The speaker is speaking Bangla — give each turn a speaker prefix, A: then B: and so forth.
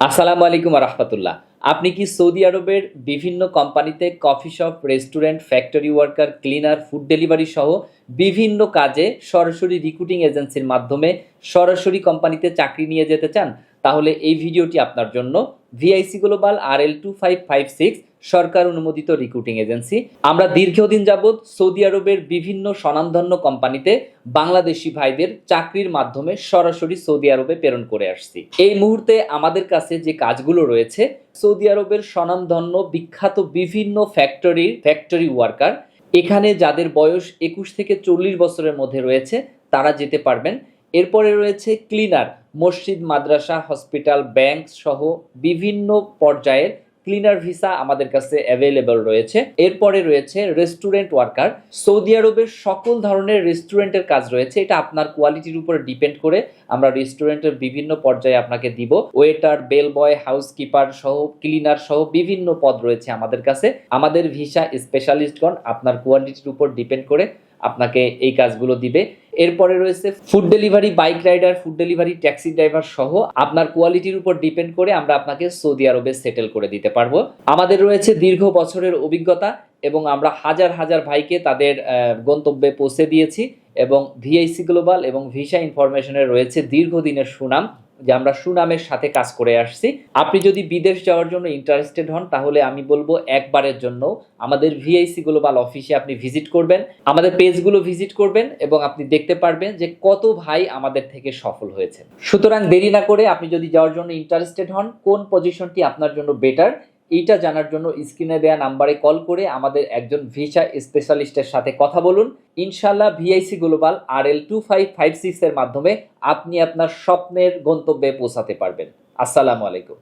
A: আসসালামু আলাইকুম রহমতুল্লাহ আপনি কি সৌদি আরবের বিভিন্ন কোম্পানিতে coffee shop, restaurant, factory worker, cleaner, food delivery সহ বিভিন্ন কাজে সরাসরি রিক্রুটিং এজেন্সির মাধ্যমে সরাসরি কোম্পানিতে চাকরি নিয়ে যেতে চান, তাহলে এই ভিডিওটি আপনার জন্য VIC global R L two five five six সরকার অনুমোদিত রিক্রুটিং এজেন্সি আমরা দীর্ঘদিন যাবৎ সৌদি আরবের বিভিন্ন স্বনামধন্য কোম্পানিতে বাংলাদেশি ভাইদের চাকরির মাধ্যমে সরাসরি সৌদি আরবে প্রেরণ করে আসছি। এই মুহূর্তে আমাদের কাছে যে কাজগুলো রয়েছে, সৌদি আরবের স্বনামধন্য বিখ্যাত বিভিন্ন ফ্যাক্টরির ফ্যাক্টরি ওয়ার্কার এখানে যাদের বয়স একুশ থেকে চল্লিশ বছরের মধ্যে রয়েছে, তারা যেতে পারবেন। এরপরে রয়েছে ক্লিনার, মসজিদ, মাদ্রাসা, হসপিটাল, ব্যাংক সহ বিভিন্ন পর্যায়ের ক্লিনার ভিসা আমাদের কাছে অ্যাভেলেবল রয়েছে। এরপরে রয়েছে রেস্টুরেন্ট ওয়ার্কার সৌদি আরবের সকল ধরনের রেস্টুরেন্টের কাজ রয়েছে। এটা আপনার কোয়ালিটির উপর ডিপেন্ড করে আমরা রেস্টুরেন্টের বিভিন্ন পর্যায়ে আপনাকে দিব। ওয়েটার বেল বয় হাউসকিপার সহ ক্লিনার সহ বিভিন্ন পদ রয়েছে আমাদের কাছে। আমাদের ভিসা স্পেশালিস্টগণ আপনার কোয়ালিটির উপর ডিপেন্ড করে আপনাকে এই কাজগুলো দিবে। এরপরে রয়েছে food delivery bike rider food delivery taxi driver সহ আপনার কোয়ালিটির উপর ডিপেন্ড করে আমরা আপনাকে সৌদি আরবে সেটেল করে দিতে পারব। আমাদের রয়েছে দীর্ঘ বছরের অভিজ্ঞতা এবং আমরা হাজার হাজার ভাইকে তাদের গন্তব্যে পৌঁছে দিয়েছি এবং ভিআইসি গ্লোবাল এবং ভিসা ইনফরমেশনের রয়েছে দীর্ঘদিনের সুনাম। যে আমরা সুনামের সাথে কাজ করে আসছি। আপনি যদি বিদেশ যাওয়ার জন্য ইন্টারেস্টেড হন, তাহলে আমি বলব একবারের জন্য আমাদের ভিআইসি গ্লোবাল অফিসে আপনি ভিজিট করবেন, আমাদের পেজগুলো ভিজিট করবেন এবং আপনি দেখতে পারবেন যে কত ভাই আমাদের থেকে সফল হয়েছে সুতরাং দেরি না করে আপনি যদি যাওয়ার জন্য ইন্টারেস্টেড হন, কোন পজিশনটি আপনার জন্য বেটার এইটা জানার জন্য স্ক্রিনে দেয়া নাম্বারে কল করে আমাদের একজন ভিসা স্পেশালিস্টের সাথে কথা বলুন। ইনশাল্লাহ VIC global R L two five five six এর মাধ্যমে আপনি আপনার স্বপ্নের গন্তব্যে পৌঁছাতে পারবেন। আসসালামু আলাইকুম।